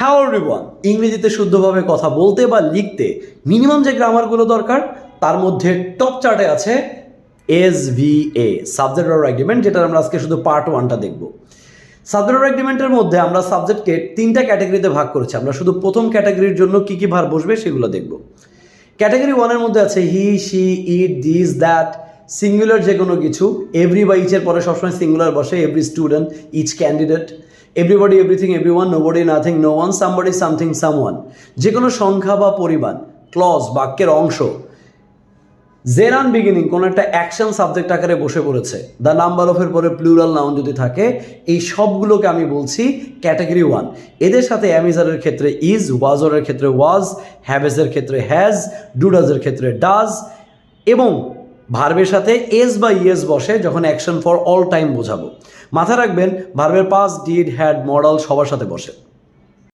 How everyone ইংরেজিতে শুদ্ধভাবে কথা বলতে বা লিখতে মিনিমাম যে গ্রামারগুলো দরকার, তার মধ্যে টপ চার্টে আছে S V A subject or agreement যেটা আমরা আজকে শুধু পার্ট ওয়ানটা দেখব। সাবজেক্ট অর এগ্রিমেন্টের মধ্যে আমরা সাবজেক্টকে তিনটা ক্যাটাগরিতে ভাগ করেছি। আমরা শুধু প্রথম ক্যাটাগরির জন্য কী কী ভার বসবে সেগুলো দেখব। ক্যাটাগরি ওয়ানের মধ্যে আছে he she it this that singular যে কোনো কিছু এভরি বা ইচের পরে সবসময় সিঙ্গুলার বসে every student each candidate everybody everything everyone nobody nothing no one somebody something someone যে কোনো সংখ্যা বা পরিমাণ ক্লজ বাক্যের অংশ। জেরান বিগিনিং কোনো একটা অ্যাকশন সাবজেক্ট আকারে বসে পড়েছে। দ্য নাম্বার অফের পরে প্লুরাল নাউন যদি থাকে, এই সবগুলোকে আমি বলছি ক্যাটাগরি ওয়ান এদের সাথে অ্যামিজারের ক্ষেত্রে ইজ ওয়াজরের ক্ষেত্রে ওয়াজ হ্যাভেজের ক্ষেত্রে হ্যাজ ডুডাজের ক্ষেত্রে ডাজ এবং ভার্বের সাথে এস বা ইয়েস বসে যখন অ্যাকশন ফর অল টাইম বোঝাবো। মাথা রাখবেন, ভার্বের পাস ডিড হ্যাড মডাল সবার সাথে বসে।